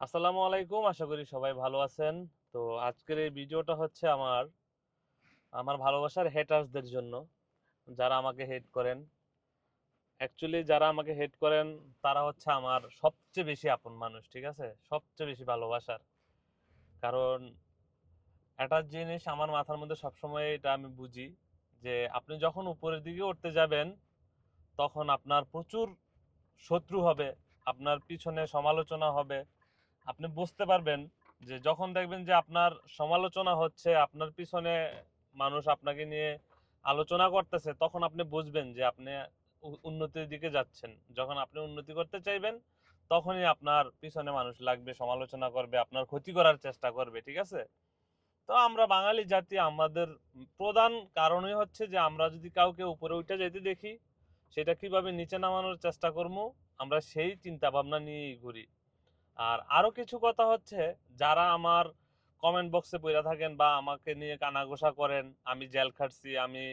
আসসালামু আলাইকুম। আশা করি সবাই ভালো আছেন। তো আজকের এই ভিডিওটা হচ্ছে আমার আমার ভালোবাসার হেটার্সদের জন্য, যারা আমাকে হেট করেন। অ্যাকচুয়ালি যারা আমাকে হেট করেন, তারা হচ্ছে আমার সবচেয়ে বেশি আপন মানুষ, ঠিক আছে? সবচেয়ে বেশি ভালোবাসার। কারণ একটা জিনিস আমার মাথার মধ্যে সবসময় এটা আমি বুঝি যে আপনি যখন উপরের দিকে উঠতে যাবেন, তখন আপনার প্রচুর শত্রু হবে, আপনার পিছনে সমালোচনা হবে আপনি বুঝতে পারবেন যে যখন দেখবেন যে আপনার সমালোচনা হচ্ছে, আপনার পিছনে মানুষ আপনাকে নিয়ে আলোচনা করতেছে, তখন আপনি বুঝবেন যে আপনি উন্নতির দিকে যাচ্ছেন। যখন আপনি উন্নতি করতে চাইবেন, তখনই আপনার পিছনে মানুষ লাগবে, সমালোচনা করবে, আপনার ক্ষতি করার চেষ্টা করবে, ঠিক আছে? তো আমরা বাঙালি জাতি, আমাদের প্রধান কারণই হচ্ছে যে আমরা যদি কাউকে উপরে উঠে যেতে দেখি, সেটা কীভাবে নিচে নামানোর চেষ্টা করব আমরা সেই চিন্তা ভাবনা নিয়েই ঘুরি। আর আরও কিছু কথা হচ্ছে, যারা আমার কমেন্ট বক্সে পড়ে থাকেন বা আমাকে নিয়ে কানাঘোষা করেন, আমি জেল খাটছি, আমি,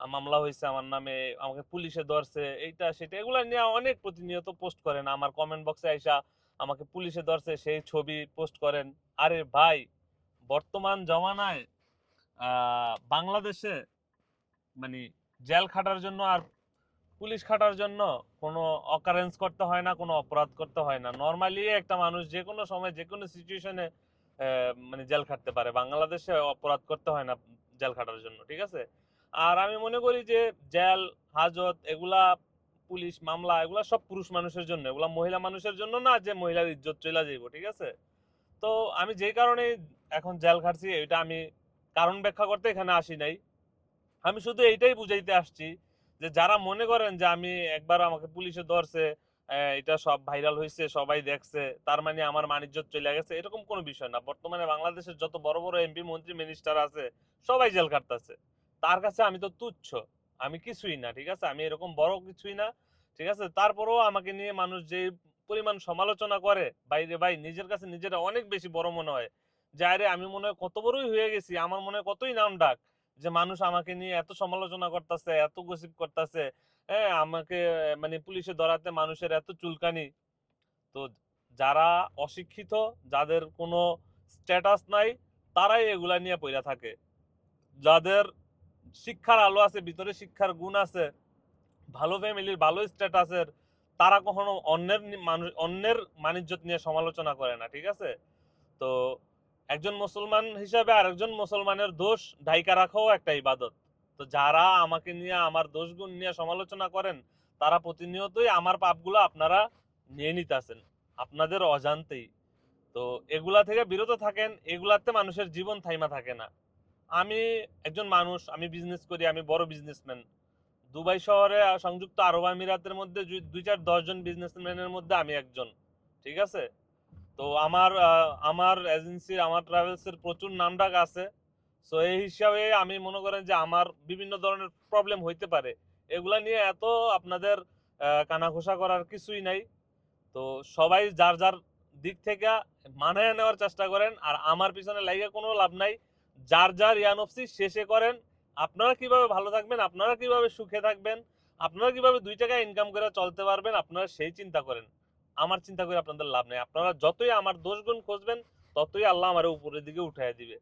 মামলা হয়েছে আমার নামে, আমাকে পুলিশে ধরছে, এইটা, সেটা, এগুলো নিয়ে অনেক প্রতিনিয়ত পোস্ট করেন। আমার কমেন্ট বক্সে আইসা আমাকে পুলিশে ধরছে, সেই ছবি পোস্ট করেন। আরে ভাই, বর্তমান জমানায় বাংলাদেশে মানে জেল খাটার জন্য আর পুলিশ খাটার জন্য কোনো অকারেন্স করতে হয় না, কোনো অপরাধ করতে হয় না। নর্মালি একটা মানুষ যে কোনো সময় যে কোনো সিচুয়েশনে মানে জেল খাটতে পারে। বাংলাদেশে অপরাধ করতে হয় না জেল খাটার জন্য, ঠিক আছে? আর আমি মনে করি যে জেল, হাজত এগুলা পুলিশ, মামলা এগুলা সব পুরুষ মানুষের জন্য। এগুলা মহিলা মানুষের জন্য না যে মহিলার ইজ্জত চলে যাইব, ঠিক আছে? তো আমি যেই কারণে এখন জেল খাটছি, এটা আমি কারণ ব্যাখ্যা করতে এখানে আসি নাই। আমি শুধু এইটাই বুঝাইতে আসছি যে যারা মনে করেন যে আমি একবার আমাকে পুলিশে ধরছে এটা সব ভাইরাল হয়েছে সবাই দেখছে, তার মানে আমার বাণিজ্য চলে গেছে, এরকম কোনো বিষয় না। বর্তমানে বাংলাদেশের যত বড় বড় এমপি, মন্ত্রী মিনিস্টার আছে, সবাই জেল কাটতেছে তার কাছে আমি তো তুচ্ছ, আমি কিছুই না, ঠিক আছে? আমি এরকম বড় কিছুই না, ঠিক আছে? তারপরেও আমাকে নিয়ে মানুষ যে পরিমাণ সমালোচনা করে বাইরে ভাই, নিজের কাছে নিজেরা অনেক বেশি বড় মনে হয়। যে আরে আমি মনে হয় কত বড়ই হয়ে গেছি, আমার মনে হয় কতই নাম ডাক। যে মানুষ আমাকে নিয়ে এত সমালোচনা করতেছে, এত গসিপ করতেছে হ্যাঁ আমাকে মানে পুলিশে ধরাতে মানুষের এত চুলকানি। তো যারা অশিক্ষিত, যাদের কোনো স্ট্যাটাস নাই, তারাই এগুলা নিয়ে পইরা থাকে। যাদের শিক্ষার আলো আছে, ভিতরে শিক্ষার গুণ আছে, ভালো ফ্যামিলির ভালো স্ট্যাটাসের তারা কখনো অন্যের মানুষ, অন্যের মানিজ্যত নিয়ে সমালোচনা করে না, ঠিক আছে? তো একজন মুসলমান হিসাবে আরেকজন মুসলমানের দোষ ঢাইকা রাখাও একটা ইবাদত। তো যারা আমাকে নিয়ে, আমার দোষগুণ নিয়ে সমালোচনা করেন, তারা প্রতিনিয়তই আমার পাপগুলো আপনারা নিয়ে নিতেছেন। আপনাদের অজান্তেই। তো এগুলা থেকে বিরত থাকেন, এগুলাতে মানুষের জীবন থাইমা থাকে না। আমি একজন মানুষ, আমি বিজনেস করি, আমি বড় বিজনেসম্যান দুবাই শহরে সংযুক্ত আরব আমিরাতের মধ্যে দুই- দুই চার দশজন বিজনেসম্যানের মধ্যে আমি একজন, ঠিক আছে? তো আমার আমার এজেন্সির আমার ট্রাভেলসের প্রচুর নামডাক আছে। সো এই হিসাবে আমি মনে করেন যে আমার বিভিন্ন ধরনের প্রবলেম হইতে পারে। এগুলা নিয়ে এত আপনাদের কানাঘোষা করার কিছুই নাই। তো সবাই যার যার দিক থেকে মানায় নেওয়ার চেষ্টা করেন, আর আমার পিছনে লাইগে কোনো লাভ নাই। যার যার ইয়ানফসি শেষে করেন। আপনারা কীভাবে ভালো থাকবেন, আপনারা কীভাবে সুখে থাকবেন, আপনারা কীভাবে দুই টাকা ইনকাম করে চলতে পারবেন, আপনারা সেই চিন্তা করেন। আমার চিন্তা করে আপনাদের লাভ নেই। আপনারা যতই আমার দোষ গুণ খুঁজবেন, ততই আল্লাহ আমার উপরের দিকে উঠাই দিবে।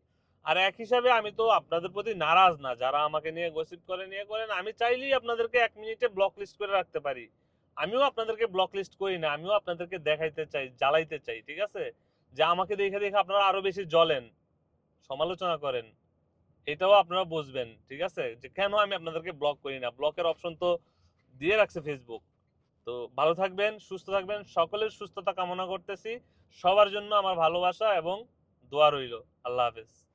আর এক হিসাবে আমি তো আপনাদের প্রতি নারাজ না। যারা আমাকে নিয়ে গসিপ করে, নিয়ে করেন, আমি চাইলেই আপনাদেরকে এক মিনিটে ব্লক লিস্ট করে রাখতে পারি। আমিও আপনাদেরকে ব্লক লিস্ট করি না, আমিও আপনাদেরকে দেখাইতে চাই, জ্বালাইতে চাই, ঠিক আছে? যে আমাকে দেখে দেখে আপনারা আরও বেশি জ্বলেন, সমালোচনা করেন, এটাও আপনারা বুঝবেন, ঠিক আছে? যে কেন আমি আপনাদেরকে ব্লক করি না? ব্লকের অপশন তো দিয়ে রাখছে ফেসবুক তো ভালো থাকবেন, সুস্থ থাকবেন। সকলের সুস্থতা কামনা করতেছি। সবার জন্য আমার ভালোবাসা এবং দোয়া রইল। আল্লাহ হাফেজ।